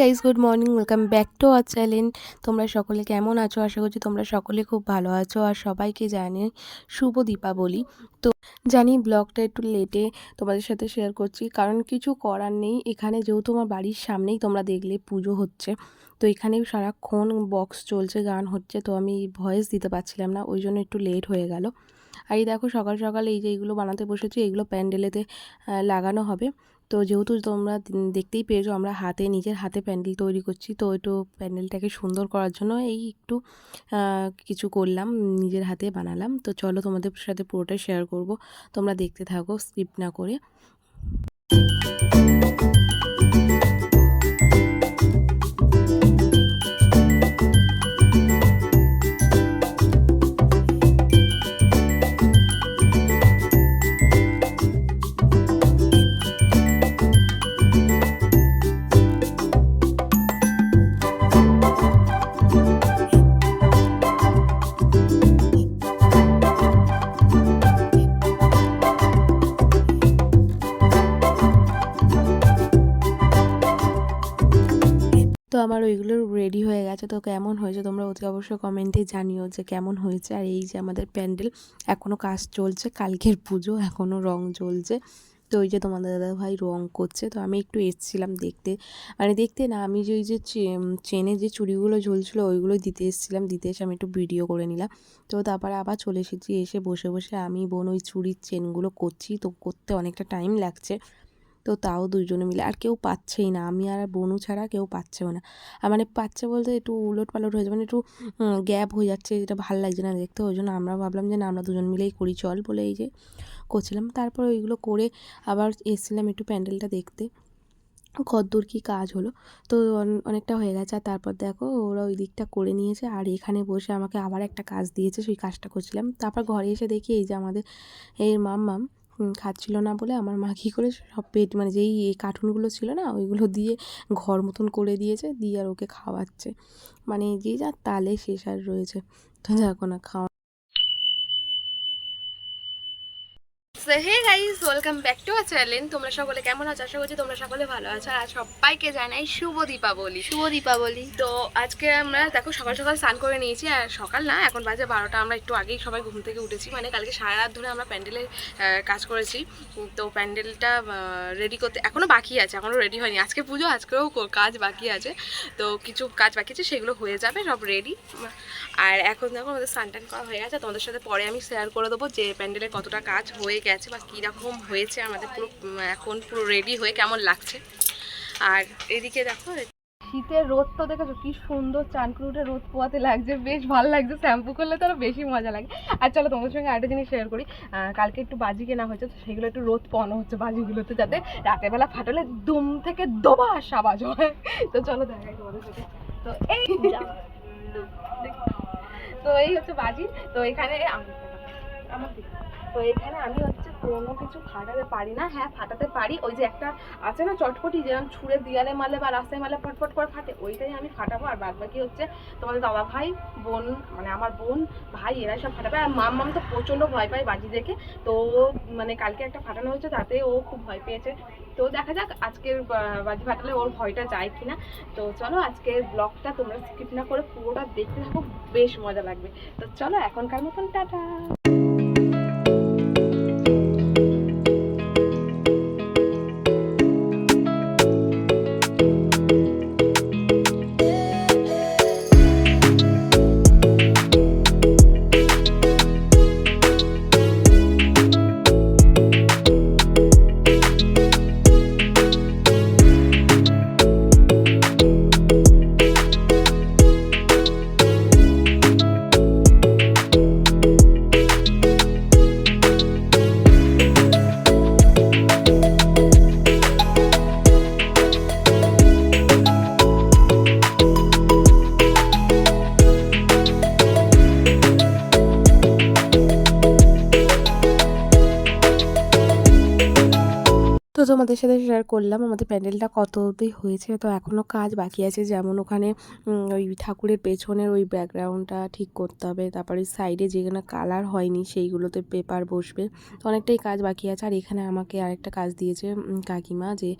Guys good morning welcome back to our channel তোমরা সকলে কেমন আছো? আশা করছি তোমরা সকলে খুব ভালো আছো। আর সবাইকে জানি শুভ দীপাবলি। তো জানি ব্লগটা একটু লেটে তোমাদের সাথে শেয়ার করছি, কারণ কিছু করার নেই। এখানে যেহেতু আমার বাড়ির সামনেই তোমরা দেখলে পুজো হচ্ছে। তো এখানেও সারাক্ষণ বক্স চলছে, গান হচ্ছে। তো আমি ভয়েস দিতে পারছিলাম না, ওই জন্য একটু লেট হয়ে গেল। আর এই দেখো সকাল সকাল এই যে এইগুলো বানাতে বসেছি, এইগুলো প্যান্ডেলেতে লাগানো হবে। তো যেহেতু তোমরা দেখতেই পেয়েছ, আমরা হাতে, নিজের হাতে প্যান্ডেল তৈরি করছি, তো একটু প্যান্ডেলটাকে সুন্দর করার জন্য এই একটু কিছু করলাম, নিজের হাতে বানালাম। তো চলো তোমাদের সাথে পুরোটাই শেয়ার করব, তোমরা দেখতে থাকো স্কিপ না করে। তো আমার ওইগুলো রেডি হয়ে গেছে। তো কেমন হয়েছে তোমরা অতি অবশ্যই কমেন্টে জানিও যে কেমন হয়েছে। আর এই যে আমাদের প্যান্ডেল এখনও কাজ চলছে। কালকের পুজো এখনও রং জ্বলছে। তো ওই যে তোমাদের দাদা ভাই রং করছে। তো আমি একটু এসছিলাম দেখতে। মানে দেখতে না, আমি যে ওই যে চেনে যে চুড়িগুলো ঝুলছিলো ওইগুলো দিতে এসেছিলাম। দিতে এসে আমি একটু ভিডিও করে নিলাম। তো তারপরে আবার চলে এসেছি। এসে বসে বসে আমি বোন ওই চুড়ির চেনগুলো করছি। তো করতে অনেকটা টাইম লাগছে। তো তাও দুজনে মিলে। আর কেউ পাচ্ছেই না। আমি আর বনু ছাড়া কেউ পাচ্ছেও না। আর মানে পাচ্ছে বলতে একটু উলট পালট হয়ে যাবে মানে একটু গ্যাপ হয়ে যাচ্ছে যেটা ভালো লাগছে না দেখতে। ওই জন্য আমরা ভাবলাম যে না আমরা দুজন মিলেই করি চল বলে এই যে করছিলাম। তারপর ওইগুলো করে আবার এসেছিলাম একটু প্যান্ডেলটা দেখতে। কদ্দূর কী কাজ হলো? তো অনেকটা হয়ে গেছে। আর তারপর দেখো ওরা ওই দিকটা করে নিয়েছে। আর এখানে বসে আমাকে আবার একটা কাজ দিয়েছে সেই কাজটা করছিলাম। তারপর ঘরে এসে দেখি এই যে আমাদের এই মাম মাম হুম, খাচ্ছিল না বলে আমার মা কী করে সব পেট মানে যেই এই কার্টুনগুলো ছিল না, ওইগুলো দিয়ে ঘর মতন করে দিয়েছে, দিয়ে আর ওকে খাওয়াচ্ছে। মানে যে যা তালে শেষ আর রয়েছে। তো দেখো না খাওয়া so hey guys welcome back to our channel তোমরা সকলে কেমন আছো? আশা করছি তোমরা সকলে ভালো আছো। আর সবাইকে জানাই শুভ দীপাবলি। শুভ দীপাবলি। তো আজকে আমরা দেখো সকাল সকাল স্নান করে নিয়েছি আর সকাল না এখন বাজে বারোটা। আমরা একটু আগেই সবাই ঘুম থেকে উঠেছি। মানে কালকে সারা রাত ধরে আমরা প্যান্ডেলের কাজ করেছি। তো প্যান্ডেলটা রেডি করতে এখনও বাকি আছে এখনও রেডি হয়নি। আজকে পুজো আজকেও কাজ বাকি আছে। তো কিছু কাজ বাকি আছে সেগুলো হয়ে যাবে সব রেডি আর এখন দেখো আমাদের স্নান টান করা হয়ে গেছে। তোমাদের সাথে পরে আমি শেয়ার করে দেবো যে প্যান্ডেলের কতটা কাজ হয়ে গেছে। বা কীরকম হয়েছে আমাদের পুরো এখন পুরো রেডি হয়ে কেমন লাগছে। আর এদিকে দেখো শীতের রোদ তো দেখেছ কি সুন্দর চান করে উঠে রোদ পোয়াতে লাগছে বেশ ভালো লাগছে শ্যাম্পু করলে তো আরও বেশি মজা লাগে। আর চলো তোমাদের সঙ্গে আরেকটা জিনিস শেয়ার করি কালকে একটু বাজি কেনা হয়েছে তো সেগুলো একটু রোদ পোয়ানো হচ্ছে বাজিগুলোতে যাতে রাতের বেলা ফাটালে দুম থেকে দোবাস আওয়াজ হয়। তো চলো দেখাই তোমাদের সাথে। তো এই তো এই হচ্ছে বাজি তো এখানে আমার। তো এখানে আমি হচ্ছে কোনো কিছু ফাটাতে পারি না। হ্যাঁ ফাটাতে পারি। ওই যে একটা আছে না চটপটি যেরকম ছুঁড়ে দিয়ালে মারলে বা রাস্তায় মারলে ফটফট করে ফাটে, ওইটাই আমি ফাটাবো। আর বাদ বাকি হচ্ছে তোমাদের দাদা ভাই, বোন মানে আমার বোন, ভাই এরা সব ফাটাবে। আর মাম মাম তো প্রচণ্ড ভয় পায় বাজি দেখে। তো মানে কালকে একটা ফাটানো হয়েছে, তাতে ও খুব ভয় পেয়েছে। তো দেখা যাক আজকের বাজি ফাটালে ওর ভয়টা যায় কিনা। তো চলো আজকের ব্লগটা তোমরা স্কিপ না করে পুরোটা দেখতে থাকো, বেশ মজা লাগবে। তো চলো এখনকার মতন, টাটা! তোমাদের সাথে শেয়ার করলাম, আমাদের প্যান্ডেলটা কত অবধি হয়েছে, তো এখনও কাজ বাকি আছে। যেমন ওখানে ওই ঠাকুরের পেছনের ওই ব্যাকগ্রাউন্ডটা ঠিক করতে হবে, তারপরে সাইডে যেখানে কালার হয়নি সেইগুলোতে পেপার বসবে। তো অনেকটাই কাজ বাকি আছে। আর এখানে আমাকে আরেকটা কাজ দিয়েছে কাকিমা, যে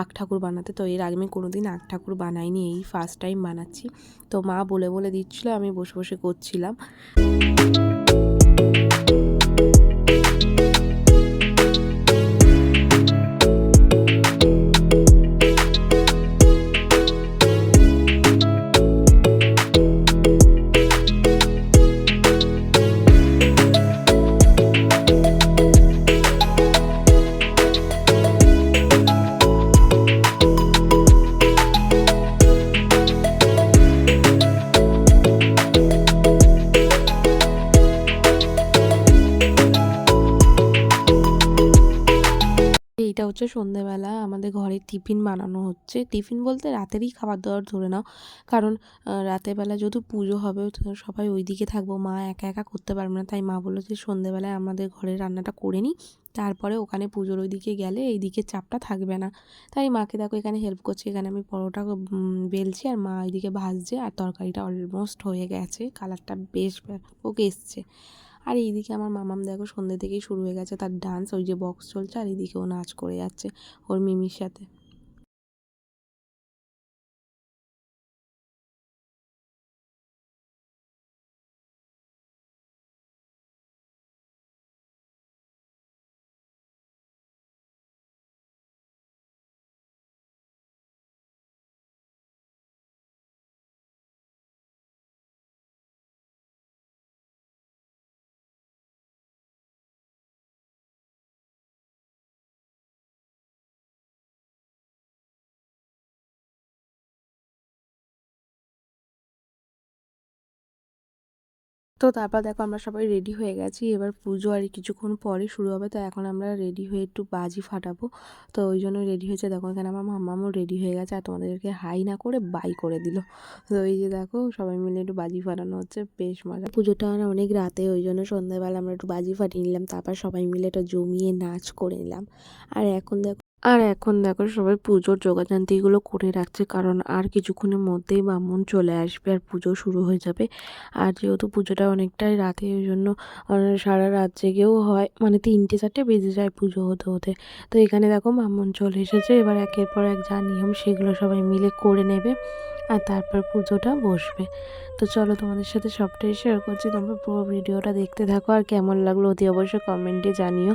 আখ ঠাকুর বানাতে। তো এর আগে আমি কোনো দিন আখ ঠাকুর বানাইনি, এই ফার্স্ট টাইম বানাচ্ছি। তো মা বলে বলে দিচ্ছিল, আমি বসে বসে করছিলাম। হচ্ছে সন্ধেবেলা আমাদের ঘরে টিফিন বানানো হচ্ছে। টিফিন বলতে রাতেরই খাবার দাবার ধরে নাও। কারণ রাতের বেলা যেহেতু পুজো হবে সবাই ওই দিকে থাকব। মা একা একা করতে পারবে না। তাই মা বলল যে সন্ধেবেলায় আমাদের ঘরে রান্নাটা করে নিই। তারপরে ওখানে পুজোর ওই দিকে গেলে এই দিকে চাপটা থাকবে না। তাই মাকে দেখো এখানে হেল্প করছি। এখানে আমি পরোটা বেলছি আর মা ওইদিকে ভাজছে। আর তরকারিটা অলমোস্ট হয়ে গেছে। কালারটা বেশ ওকে এসছে। আর এইদিকে আমার মামাম দেখো সন্ধ্যে থেকেই শুরু হয়ে গেছে, তার ডান্স ওই যে বক্স চলছে, আর এইদিকে ও নাচ করে যাচ্ছে ওর মিমির সাথে। তো তারপর দেখো আমরা সবাই রেডি হয়ে গেছি। এবার পুজো আর কিছুক্ষণ পরে শুরু হবে, তো এখন আমরা রেডি হয়ে একটু বাজি ফাটাবো। তো ওই জন্য রেডি হয়েছে। দেখো এখানে আমার মামামও রেডি হয়ে গেছে আর তোমাদেরকে হাই না করে বাই করে দিল। তো এই যে দেখো সবাই মিলে একটু বাজি ফাটানো হচ্ছে, বেশ মজা। পুজোটা অনেক রাতে, ওই জন্য সন্ধ্যাবেলা আমরা একটু বাজি ফাটিয়ে নিলাম, তারপর সবাই মিলে একটু জমিয়ে নাচ করে নিলাম। আর এখন দেখো আর এখন দেখো সবাই পুজোর যোগাযান্তিগুলো করে রাখছে, কারণ আর কিছুক্ষণের মধ্যেই ব্রাহ্মণ চলে আসবে আর পুজো শুরু হয়ে যাবে। আর যেহেতু পুজোটা অনেকটাই রাতে, ওই জন্য সারা রাত জেগেও হয় মানে তিনটে চারটে বেজে যায় পুজো হতে হতে। তো এখানে দেখো ব্রাহ্মণ চলে এসেছে, এবার একের পর এক যা নিয়ম সেগুলো সবাই মিলে করে নেবে আর তারপর পুজোটা বসবে। তো চলো তোমাদের সাথে সবটাই শেয়ার করছি, তোমরা পুরো ভিডিওটা দেখতে থাকো আর কেমন লাগল অতি অবশ্যই কমেন্টে জানিও।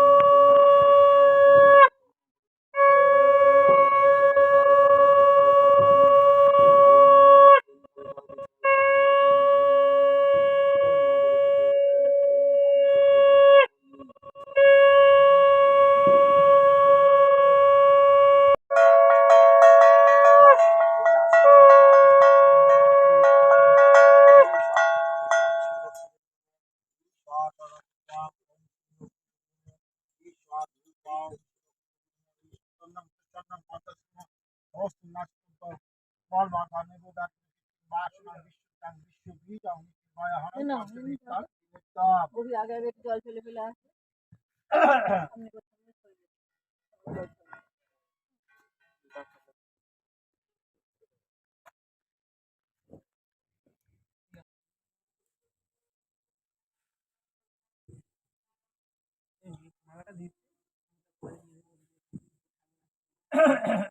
আগে আগে জল ফেলে ফেলে আসে মালাটা দিচ্ছি সব হবে সব হবে শ্রী শ্রী শ্যামা কালিকা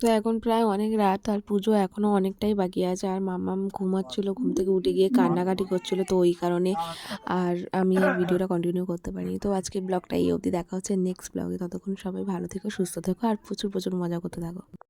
তো এখন প্রায় অনেক রাত আর পুজো এখনও অনেকটাই বাকি আছে। আর মামাম ঘুমাচ্ছিলো, ঘুম থেকে উঠে গিয়ে কান্নাকাটি করছিল তো ওই কারণে। আর আমি আর ভিডিওটা কন্টিনিউ করতে পারিনি। তো আজকে ব্লগটা এই অবধি। দেখা হচ্ছে নেক্সট ব্লগে ততক্ষণ সবাই ভালো থেকো, সুস্থ থেকো আর প্রচুর প্রচুর মজা করতে থাকো।